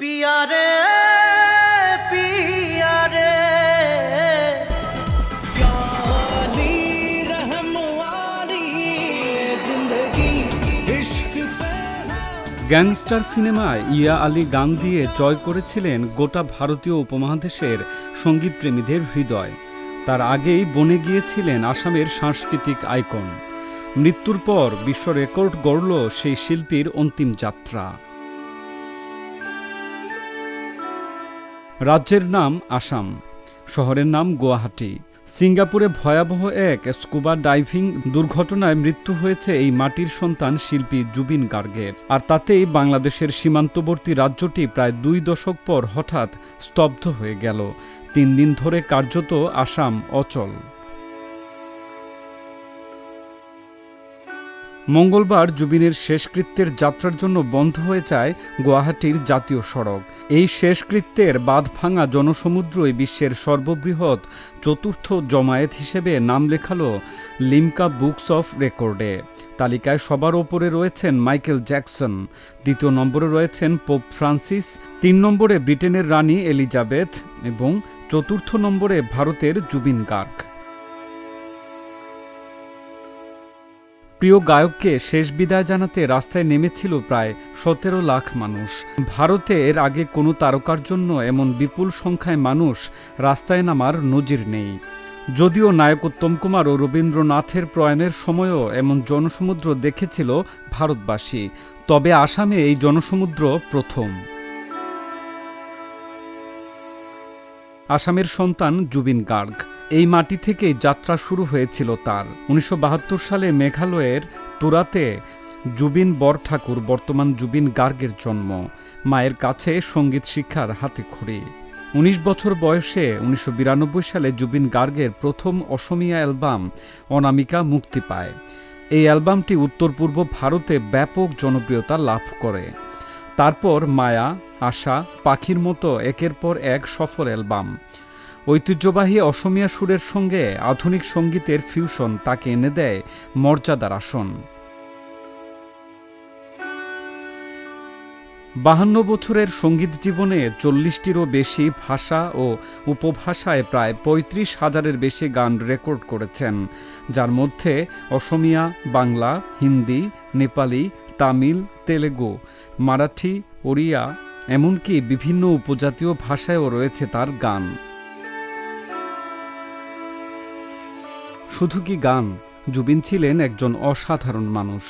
पिया रे पिया रे यानी रहम वाली जिंदगी इश्क पे গ্যাংস্টার সিনেমায় ইয়া আলী গান দিয়ে জয় করেছিলেন গোটা ভারতীয় উপমহাদেশের সঙ্গীতপ্রেমীদের হৃদয় তার আগেই বনে গিয়েছিলেন আসামের সাংস্কৃতিক আইকন মৃত্যুর পর বিশ্ব রেকর্ড গড়ল সেই শিল্পীর অন্তিম যাত্রা রাজ্যের নাম আসাম, শহরের নাম গুয়াহাটি। সিঙ্গাপুরে ভয়াবহ এক স্কুবা ডাইভিং দুর্ঘটনায় মৃত্যু হয়েছে এই মাটির সন্তান শিল্পী জুবিন গার্গের। আর তাতেই বাংলাদেশের সীমান্তবর্তী রাজ্যটি প্রায় দুই দশক পর হঠাৎ স্তব্ধ হয়ে গেল। তিন দিন ধরে কার্যত আসাম অচল। মঙ্গলবার জুবিনের শেষকৃত্যের যাত্রার জন্য বন্ধ হয়ে যায় গুয়াহাটির জাতীয় সড়ক। এই শেষকৃত্যের বাঁধ ভাঙা জনসমুদ্রই বিশ্বের সর্ববৃহৎ চতুর্থ জমায়েত হিসেবে নাম লেখালো লিমকা বুকস অফ রেকর্ডে। তালিকায় সবার ওপরে রয়েছেন মাইকেল জ্যাকসন, দ্বিতীয় নম্বরে রয়েছেন পোপ ফ্রান্সিস, তিন নম্বরে ব্রিটেনের রানী এলিজাবেথ এবং চতুর্থ নম্বরে ভারতের জুবিন গার্গ। প্রিয় গায়ককে শেষ বিদায় জানাতে রাস্তায় নেমেছিল প্রায় সতেরো লাখ মানুষ। ভারতে এর আগে কোনো তারকার জন্য এমন বিপুল সংখ্যায় মানুষ রাস্তায় নামার নজির নেই। যদিও নায়ক উত্তম কুমার ও রবীন্দ্রনাথের প্রয়াণের সময়ও এমন জনসমুদ্র দেখেছিল ভারতবাসী, তবে আসামে এই জনসমুদ্র প্রথম। আসামের সন্তান জুবিন গার্গ। এই মাটি থেকেই যাত্রা শুরু হয়েছিল তার। উনিশশো বাহাত্তর সালে মেঘালয়ের তুরাতে জুবিন বর ঠাকুর, বর্তমান জুবিন গার্গের জন্ম, মায়ের কাছে সংগীত শিক্ষার হাতে খড়ি। উনিশ বছর বয়সে উনিশশো বিরানব্বই সালে জুবিন গার্গের প্রথম অসমিয়া অ্যালবাম অনামিকা মুক্তি পায়। এই অ্যালবামটি উত্তর পূর্ব ভারতে ব্যাপক জনপ্রিয়তা লাভ করে। তারপর মায়া, আশা, পাখির মতো একের পর এক সফল অ্যালবাম। ঐতিহ্যবাহী অসমিয়া সুরের সঙ্গে আধুনিক সঙ্গীতের ফিউশন তাকে এনে দেয় মর্যাদার আসন। বাহান্ন বছরের সংগীত জীবনে চল্লিশটিরও বেশি ভাষা ও উপভাষায় প্রায় পঁয়ত্রিশ হাজারের বেশি গান রেকর্ড করেছেন, যার মধ্যে অসমিয়া, বাংলা, হিন্দি, নেপালি, তামিল, তেলেগু, মারাঠি, ওড়িয়া, এমনকি বিভিন্ন উপজাতীয় ভাষায়ও রয়েছে তার গান। শুধু কি গান? জুবিন ছিলেন একজন অসাধারণ মানুষ।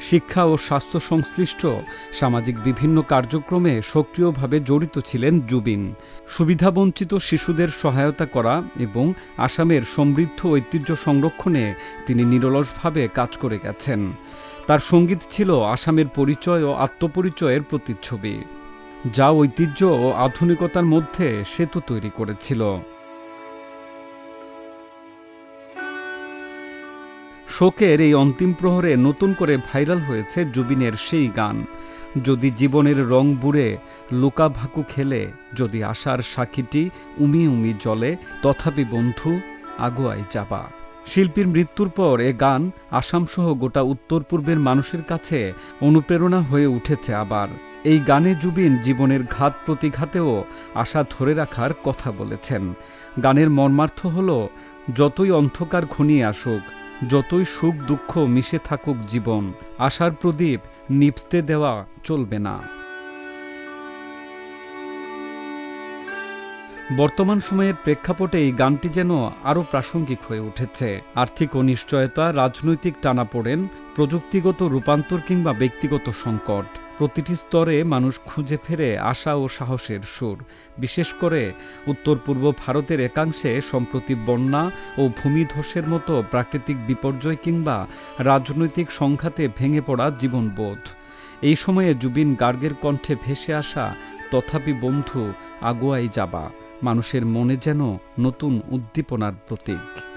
শিক্ষা ও স্বাস্থ্য সংশ্লিষ্ট সামাজিক বিভিন্ন কার্যক্রমে সক্রিয়ভাবে জড়িত ছিলেন জুবিন। সুবিধাবঞ্চিত শিশুদের সহায়তা করা এবং আসামের সমৃদ্ধ ঐতিহ্য সংরক্ষণে তিনি নিরলসভাবে কাজ করে গেছেন। তার সংগীত ছিল আসামের পরিচয় ও আত্মপরিচয়ের প্রতিচ্ছবি। যা ঐতিহ্য ও আধুনিকতার মধ্যে সেতু তৈরি করেছিল। শোকের এই অন্তিম প্রহরে নতুন করে ভাইরাল হয়েছে জুবিনের সেই গান। যদি জীবনের রং বুড়ে লুকাভাকু খেলে, যদি আশার সাক্ষীটি উমি উমি জলে তথাপি বন্ধু আগুয়াই যাবা শিল্পীর মৃত্যুর পর এ গান আসামসহ গোটা উত্তর পূর্বের মানুষের কাছে অনুপ্রেরণা হয়ে উঠেছে আবার। এই গানে জুবিন জীবনের ঘাত প্রতিঘাতেও আশা ধরে রাখার কথা বলেছেন। গানের মর্মার্থ হল, যতই অন্ধকার ঘনিয়ে আসুক যতই সুখ দুঃখ মিশে থাকুক জীবন, আশার প্রদীপ নিপতে দেওয়া চলবে না। বর্তমান সময়ের প্রেক্ষাপটে এই গানটি যেন আরও প্রাসঙ্গিক হয়ে উঠেছে। আর্থিক অনিশ্চয়তা, রাজনৈতিক টানাপোড়েন, প্রযুক্তিগত রূপান্তর কিংবা ব্যক্তিগত সংকট। প্রতিটি স্তরে মানুষ খুঁজে ফেরে আশা ও সাহসের সুর। বিশেষ করে উত্তর পূর্ব ভারতের একাংশে সম্প্রতি বন্যা ও ভূমিধসের মতো প্রাকৃতিক বিপর্যয় কিংবা রাজনৈতিক সংঘাতে ভেঙে পড়া জীবনবোধ। এই সময়ে জুবিন গার্গের কণ্ঠে ভেসে আসা তথাপি বন্ধু আগুয়াই যাবা মানুষের মনে যেন নতুন উদ্দীপনার প্রতীক।